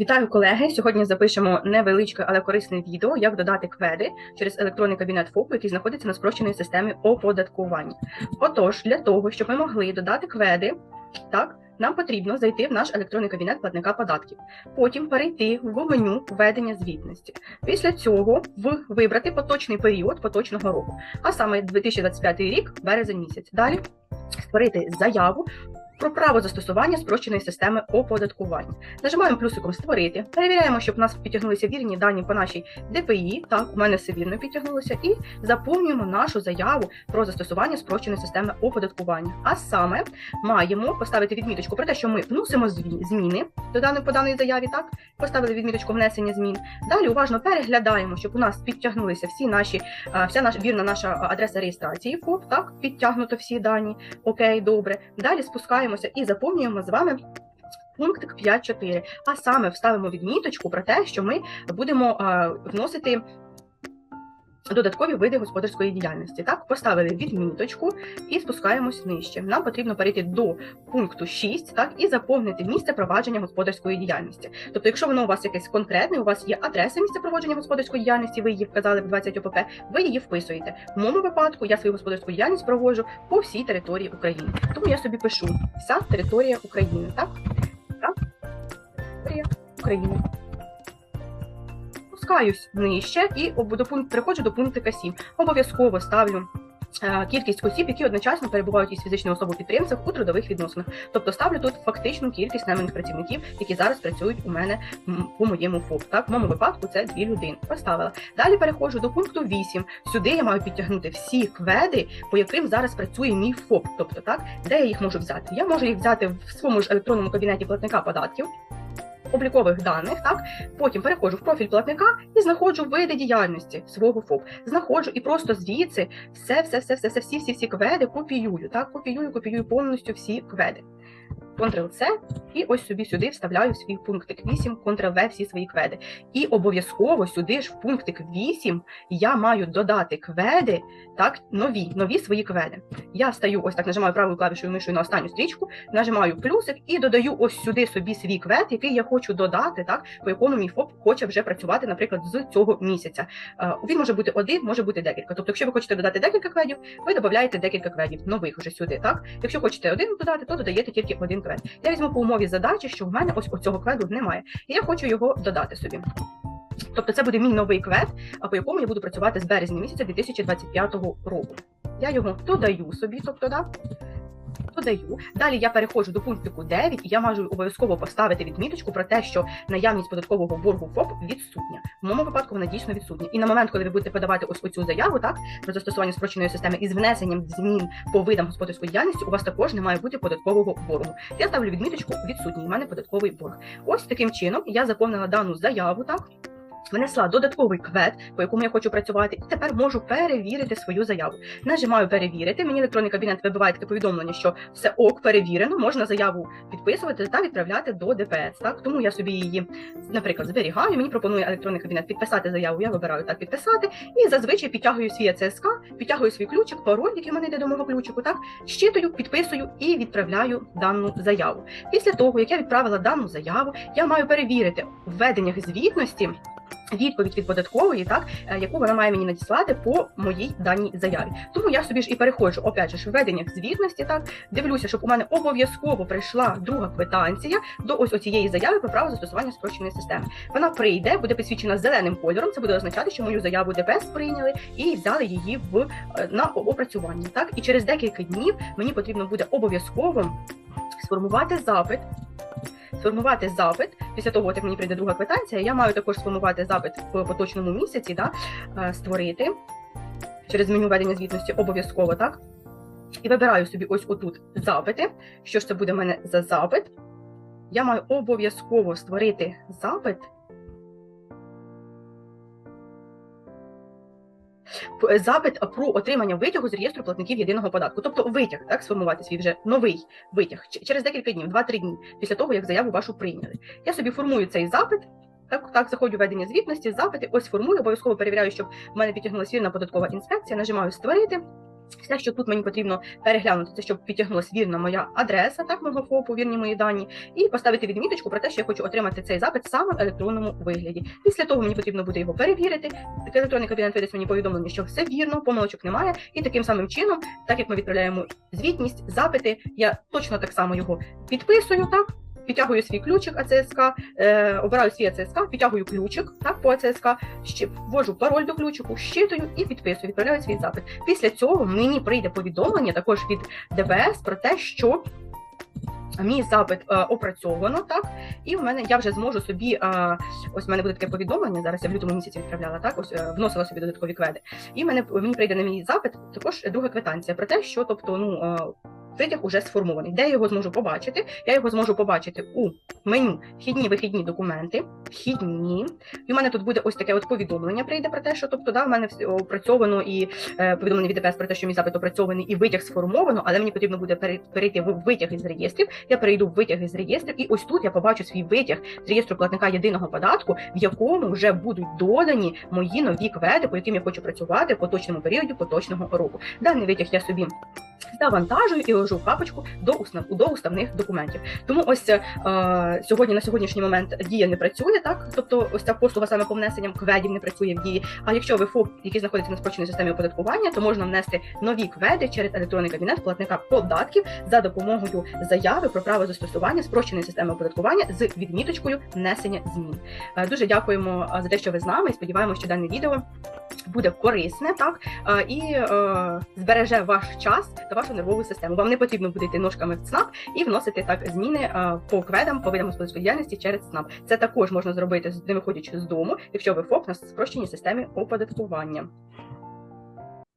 Вітаю колеги! Сьогодні запишемо невеличке, але корисне відео, як додати кведи через електронний кабінет ФОПу, який знаходиться на спрощеній системі оподаткування. Отож, для того, щоб ми могли додати кведи, так, нам потрібно зайти в наш електронний кабінет платника податків, потім перейти в меню введення звітності. Після цього в вибрати поточний період поточного року, а саме 2025 рік, березень місяць. Далі створити заяву про право застосування спрощеної системи оподаткування. Нажимаємо плюсиком Створити, перевіряємо, щоб у нас підтягнулися вірні дані по нашій ДПІ. Так, у мене все вірно підтягнулося, і заповнюємо нашу заяву про застосування спрощеної системи оподаткування. А саме маємо поставити відміточку про те, що ми вносимо зміни до даної по даної заяві. Так, поставили відміточку внесення змін. Далі уважно переглядаємо, щоб у нас підтягнулися всі наші, вся наша вірна наша адреса реєстрації ФОП. Так, підтягнуто всі дані. Окей, добре. Далі спускаємо повертаємося і заповнюємо з вами. Пунктик 5.4, а саме вставимо відміточку про те, що ми будемо а, вносити додаткові види господарської діяльності. Так, поставили відміточку і спускаємось нижче. Нам потрібно перейти до пункту 6 так, і заповнити місце провадження господарської діяльності. Тобто, якщо воно у вас якесь конкретне, у вас є адреса місця проводження господарської діяльності, ви її вказали в 20 ОПП, ви її вписуєте. В моєму випадку я свою господарську діяльність проводжу по всій території України. Тому я собі пишу вся територія України. Так? Так? Територія України спускаюсь нижче і до пункту переходжу до пунктика 7. Обов'язково ставлю. Е, кількість осіб, які одночасно перебувають із фізичною особою підприємців у трудових відносинах, тобто ставлю тут фактичну кількість найманих працівників, які зараз працюють у мене по моєму ФОП. Так, в моєму випадку це дві людини. Поставила. Далі переходжу до пункту 8. Сюди я маю підтягнути всі кведи, по яким зараз працює мій ФОП. Тобто, так, де я їх можу взяти? Я можу їх взяти в своєму ж електронному кабінеті платника податків облікових даних, так потім переходжу в профіль платника і знаходжу види діяльності свого ФОП. Знаходжу і просто звідси все, все, все, все, все, всі, всі, всі кведи копіюю. Так, копіюю, копіюю повністю всі кведи. Ctrl-C, і ось собі сюди вставляю свій пунктик 8, Ctrl-V всі свої кведи. І обов'язково сюди ж в пунктик 8 я маю додати кведи, так, нові нові свої кведи. Я стаю, ось так нажимаю правою клавішою мишою на останню стрічку, нажимаю плюсик і додаю ось сюди собі свій квед, який я хочу додати, так, по якому мій ФОП хоче вже працювати, наприклад, з цього місяця. Він може бути один, може бути декілька. Тобто, якщо ви хочете додати декілька кведів, ви додаєте декілька кведів нових вже сюди. Так? Якщо хочете один додати, то додаєте тільки один квед. Я візьму по умові задачі, що в мене ось цього кведу немає. І я хочу його додати собі. Тобто це буде мій новий квет, по якому я буду працювати з березня місяця 2025 року. Я його додаю собі, тобто, да, додаю. Далі я переходжу до пунктику 9, і я можу обов'язково поставити відміточку про те, що наявність податкового боргу ФОП відсутня. В моєму випадку вона дійсно відсутня. І на момент, коли ви будете подавати ось оцю заяву, так про застосування спрощеної системи із внесенням змін по видам господарської діяльності, у вас також не має бути податкового боргу. Я ставлю відміточку відсутній. У мене податковий борг. Ось таким чином я заповнила дану заяву, так внесла додатковий квет, по якому я хочу працювати, і тепер можу перевірити свою заяву. Нажимаю перевірити. Мені електронний кабінет вибиває таке повідомлення, що все ок, перевірено, можна заяву підписувати та відправляти до ДПС. Так тому я собі її, наприклад, зберігаю. Мені пропонує електронний кабінет підписати заяву. Я вибираю так підписати і зазвичай підтягую свій АЦСК, підтягую свій ключик, пароль, який в мене йде до мого ключику. Так щитую, підписую і відправляю дану заяву. Після того, як я відправила дану заяву, я маю перевірити введення звітності відповідь від податкової, так е, яку вона має мені надіслати по моїй даній заяві. Тому я собі ж і переходжу опять же введення звітності. Так дивлюся, щоб у мене обов'язково прийшла друга квитанція до ось оцієї заяви про право застосування спрощеної системи. Вона прийде, буде підсвічена зеленим кольором. Це буде означати, що мою заяву ДПС прийняли і взяли її в е, на опрацювання. Так і через декілька днів мені потрібно буде обов'язково сформувати запит сформувати запит після того, як мені прийде друга квитанція, я маю також сформувати запит в поточному місяці, да, е, створити через меню ведення звітності обов'язково, так? І вибираю собі ось отут запити. Що ж це буде в мене за запит? Я маю обов'язково створити запит. Запит про отримання витягу з реєстру платників єдиного податку, тобто витяг, так сформувати свій вже новий витяг через декілька днів, 2-3 дні після того, як заяву вашу прийняли. Я собі формую цей запит. Так, так, заходжу в ведення звітності, запити, ось формую, обов'язково перевіряю, щоб в мене підтягнулася вільна податкова інспекція, нажимаю Створити. Все, що тут мені потрібно переглянути, це щоб підтягнулася вірна моя адреса, так мого ФОПу, вірні мої дані, і поставити відміточку про те, що я хочу отримати цей запит саме в електронному вигляді. Після того мені потрібно буде його перевірити. Електронний кабінет видасть мені повідомлення, що все вірно, помилочок немає. І таким самим чином, так як ми відправляємо звітність, запити, я точно так само його підписую, так. Підтягую свій ключик АЦСК, е, обираю свій АЦСК, підтягую ключик так, по АЦСК, ще ввожу пароль до ключику, щитую і підписую, відправляю свій запит. Після цього мені прийде повідомлення також від ДВС про те, що мій запит е, опрацьовано, так, і в мене я вже зможу собі. Е, ось в мене буде таке повідомлення. Зараз я в лютому місяці відправляла, так, ось е, вносила собі додаткові кведи. І мене мені прийде на мій запит також друга квитанція про те, що тобто, ну. Е, Витяг уже сформований. Де я його зможу побачити? Я його зможу побачити у меню вхідні вихідні документи. Вхідні. І в мене тут буде ось таке от повідомлення. Прийде про те, що тобто да, в мене опрацьовано і е, повідомлення від ДПС про те, що мій запит опрацьований і витяг сформовано, але мені потрібно буде перейти в витяг із реєстрів. Я перейду в витяг із реєстрів, і ось тут я побачу свій витяг з реєстру платника єдиного податку, в якому вже будуть додані мої нові кведи, по яким я хочу працювати в поточному періоді поточного року. Даний витяг я собі завантажую і ложу в папочку до уснав до уставних документів. Тому ось е, сьогодні на сьогоднішній момент дія не працює, так тобто ось ця послуга саме по внесенням кведів не працює в дії. А якщо ви ФОП, який знаходиться на спрощеній системі оподаткування, то можна внести нові кведи через електронний кабінет платника податків за допомогою заяви про право застосування спрощеної системи оподаткування з відміточкою внесення змін. Е, дуже дякуємо е, за те, що ви з нами. Сподіваємося, що дане відео буде корисне, так е, і е, збереже ваш час та вашу нервову систему. Вам не потрібно буде йти ножками в ЦНАП і вносити так зміни е, по кведам, по видам господарської діяльності через ЦНАП. Це також можна зробити не виходячи з дому, якщо ви ФОП на спрощеній системі оподаткування.